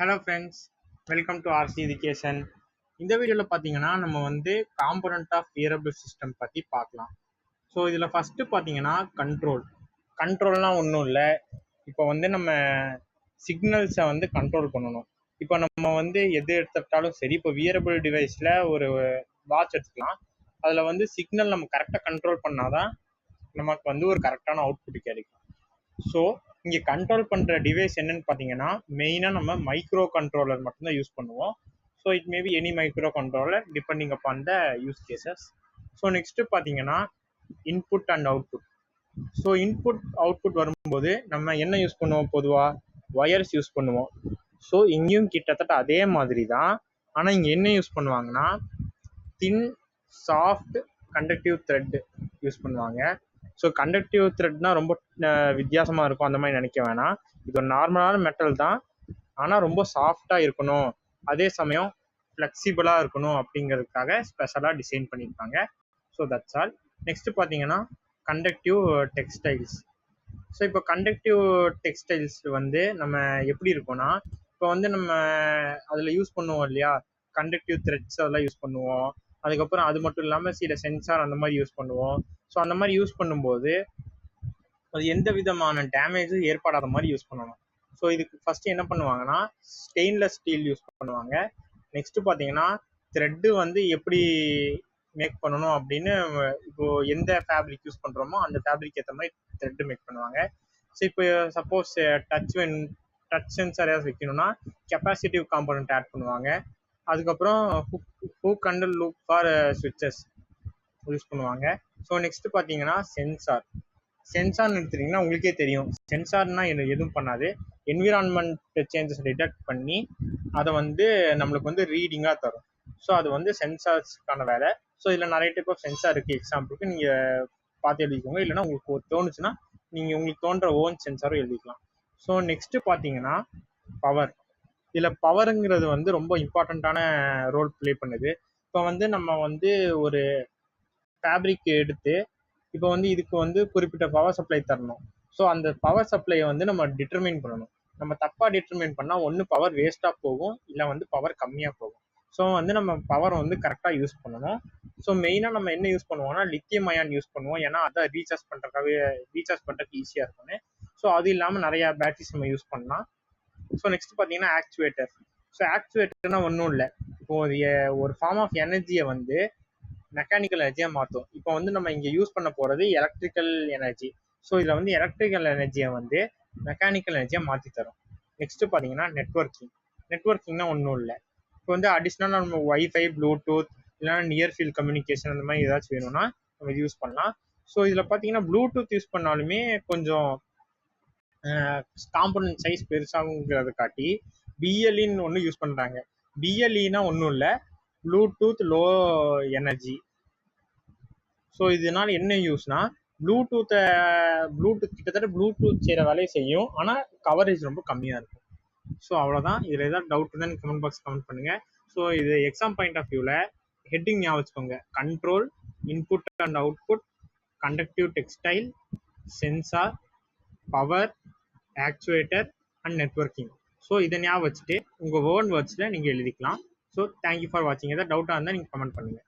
Hello friends welcome to RC education இந்த வீடியோவில் பார்த்தீங்கன்னா நம்ம வந்து காம்பனண்ட் ஆஃப் வியரபிள் சிஸ்டம் பற்றி பார்க்கலாம். ஸோ இதில் ஃபஸ்ட்டு பார்த்தீங்கன்னா கண்ட்ரோல் கண்ட்ரோல்லாம் ஒன்றும் இல்லை. இப்போ வந்து நம்ம சிக்னல்ஸை வந்து கண்ட்ரோல் பண்ணணும். இப்போ நம்ம வந்து எது எடுத்துக்கிட்டாலும் சரி இப்போ வியரபிள் டிவைஸில் ஒரு வாட்ச் எடுத்துக்கலாம். அதில் வந்து சிக்னல் நம்ம கரெக்டாக கண்ட்ரோல் பண்ணாதான் நமக்கு வந்து ஒரு கரெக்டான அவுட்புட் கிடைக்கும். ஸோ இங்கே கண்ட்ரோல் பண்ணுற டிவைஸ் என்னன்னு பார்த்தீங்கன்னா மெயினாக நம்ம மைக்ரோ கண்ட்ரோலர் மட்டும்தான் யூஸ் பண்ணுவோம். So it maybe any micro controller depending upon the use cases so next பார்த்தீங்கன்னா input and output so input output வரும்போது நம்ம என்ன யூஸ் பண்ணுவோம் பொதுவாக ஒயர்ஸ் யூஸ் பண்ணுவோம். ஸோ இங்கேயும் கிட்டத்தட்ட அதே மாதிரி தான் ஆனால் இங்கே என்ன யூஸ் பண்ணுவாங்கன்னா thin soft conductive thread use பண்ணுவாங்க. ஸோ கண்டக்டிவ் த்ரெட்னா ரொம்ப வித்தியாசமாக இருக்கும். அந்த மாதிரி நினைக்க வேணாம். இது ஒரு நார்மலான மெட்டல் தான். ஆனால் ரொம்ப சாஃப்டாக இருக்கணும். அதே சமயம் ஃப்ளெக்சிபிளாக இருக்கணும் அப்படிங்கிறதுக்காக ஸ்பெஷலாக டிசைன் பண்ணியிருக்காங்க. ஸோ தட்ஸ் ஆல் நெக்ஸ்ட்டு பார்த்தீங்கன்னா கண்டக்டிவ் டெக்ஸ்டைல்ஸ் ஸோ இப்போ கண்டக்டிவ் டெக்ஸ்டைல்ஸ் வந்து நம்ம எப்படி இருக்கோம்னா இப்போ வந்து நம்ம அதில் யூஸ் பண்ணுவோம் இல்லையா? கண்டக்டிவ் த்ரெட்ஸ் அதெல்லாம் யூஸ் பண்ணுவோம். அதுக்கப்புறம் அது மட்டும் இல்லாமல் சில சென்சார் அந்த மாதிரி யூஸ் பண்ணுவோம். ஸோ அந்த மாதிரி யூஸ் பண்ணும்போது அது எந்த விதமான டேமேஜும் ஏற்படாத மாதிரி யூஸ் பண்ணணும் ஸோ இதுக்கு ஃபஸ்ட்டு என்ன பண்ணுவாங்கன்னா ஸ்டெயின்லெஸ் ஸ்டீல் யூஸ் பண்ணுவாங்க. நெக்ஸ்ட்டு பார்த்தீங்கன்னா த்ரெட்டு வந்து எப்படி மேக் பண்ணணும் அப்படின்னு இப்போ எந்த ஃபேப்ரிக் யூஸ் பண்ணுறோமோ அந்த ஃபேப்ரிக் ஏற்ற மாதிரி த்ரெட்டு மேக் பண்ணுவாங்க. ஸோ இப்போ suppose touch when touch sensor ஏதாவது வைக்கணும்னா கெப்பாசிட்டிவ் காம்பனண்ட் ஆட் பண்ணுவாங்க. அதுக்கப்புறம் hook hook and loop for ஸ்விட்சஸ் use பண்ணுவாங்க. ஸோ நெக்ஸ்ட் பார்த்தீங்கன்னா சென்சார் சென்சார்னு எடுத்துட்டிங்கன்னா உங்களுக்கே தெரியும். சென்சார்னா எதுவும் பண்ணாது. என்விரான்மெண்ட் சேஞ்சஸ் டிடெக்ட் பண்ணி அதை வந்து நம்மளுக்கு வந்து ரீடிங்காக தரும். ஸோ அது வந்து சென்சார்ஸ்க்கான வேலை. ஸோ இதில் நிறைய டைப் ஆஃப் சென்சார் இருக்குது எக்ஸாம்பிளுக்கு நீங்கள் பார்த்து எழுதிக்கோங்க. இல்லைன்னா உங்களுக்கு தோணுச்சுன்னா நீங்கள் உங்களுக்கு தோன்ற ஓன் சென்சாரும் எழுதிக்கலாம். ஸோ நெக்ஸ்ட்டு பார்த்தீங்கன்னா பவர் இதில் பவருங்கிறது வந்து ரொம்ப இம்பார்ட்டண்ட்டான ரோல் ப்ளே பண்ணுது. இப்போ வந்து நம்ம வந்து ஒரு ஃபேப்ரிக் எடுத்து இப்போ வந்து இதுக்கு வந்து குறிப்பிட்ட பவர் சப்ளை தரணும். ஸோ அந்த பவர் சப்ளையை வந்து நம்ம டிட்டர்மைன் பண்ணணும். நம்ம தப்பாக டிட்டர்மைன் பண்ணால் ஒன்று பவர் வேஸ்ட்டாக போகும் இல்லை வந்து பவர் கம்மியாக போகும். ஸோ வந்து நம்ம பவர் வந்து கரெக்டாக யூஸ் பண்ணணும். ஸோ மெயினாக நம்ம என்ன யூஸ் பண்ணுவோம்னா லித்தியம் அயான் யூஸ் பண்ணுவோம். ஏன்னா அதை ரீசார்ஜ் பண்ணுறதுக்காகவே ரீசார்ஜ் பண்ணுறதுக்கு ஈஸியாக இருக்கும்னு. ஸோ அது இல்லாமல் நிறையா பேட்டரிஸ் நம்ம யூஸ் பண்ணலாம். ஸோ நெக்ஸ்ட் பார்த்தீங்கன்னா ஆக்சுவேட்டர் ஸோ ஆக்சுவேட்டர்னா ஒன்றும் இல்லை. இப்போ ஒரு ஃபார்ம் ஆஃப் எனர்ஜியை வந்து மெக்கானிக்கல் எனர்ஜியாக மாற்றும் இப்போ வந்து நம்ம இங்கே யூஸ் பண்ண போகிறது எலக்ட்ரிக்கல் எனர்ஜி ஸோ இதில் வந்து எலக்ட்ரிக்கல் எனர்ஜியை வந்து மெக்கானிக்கல் எனர்ஜியாக மாற்றி தரும். நெக்ஸ்ட்டு பார்த்தீங்கன்னா நெட்ஒர்க்கிங் நெட்ஒர்க்கிங்னா ஒன்றும் இல்லை. இப்போ வந்து அடிஷ்னலாக நம்ம ஒய்ஃபை ப்ளூடூத் இல்லைனா நியர் ஃபீல்ட் கம்யூனிகேஷன் அந்த மாதிரி ஏதாச்சும் வேணும்னா நம்ம யூஸ் பண்ணலாம். ஸோ இதில் பார்த்தீங்கன்னா ப்ளூடூத் யூஸ் பண்ணாலுமே கொஞ்சம் காம்பனன்ட் சைஸ் பெருசாகுங்கிறத காட்டி பிஎல்இன்னு ஒன்று யூஸ் பண்ணுறாங்க பிஎல்இனா ஒன்றும் இல்லை. ப்ளூடூத் லோ எனர்ஜி ஸோ இதனால் என்ன யூஸ்னா ப்ளூடூத்தை ப்ளூடூத் கிட்டத்தட்ட ப்ளூடூத் செய்கிற வேலையை செய்யும். ஆனால் கவரேஜ் ரொம்ப கம்மியாக இருக்கும். ஸோ அவ்வளோதான் இதில் ஏதாவது டவுட் தான் கமெண்ட் பாக்ஸ் கமெண்ட் பண்ணுங்கள் ஸோ இது எக்ஸாம் பாயிண்ட் ஆஃப் வியூவில் ஹெட்டிங் ஞாபகம் வச்சுக்கோங்க. Control input and output conductive textile sensor power actuator and networking so இதை ஞாபகம் வச்சுட்டு உங்கள் ஓன் வேர்ட்ஸில் நீங்கள் எழுதிக்கலாம். ஸோ தேங்க்யூ ஃபார் வாட்சிங் ஏதாவது டவுட்டாக இருந்தால் நீங்கள் கமெண்ட் பண்ணுங்கள்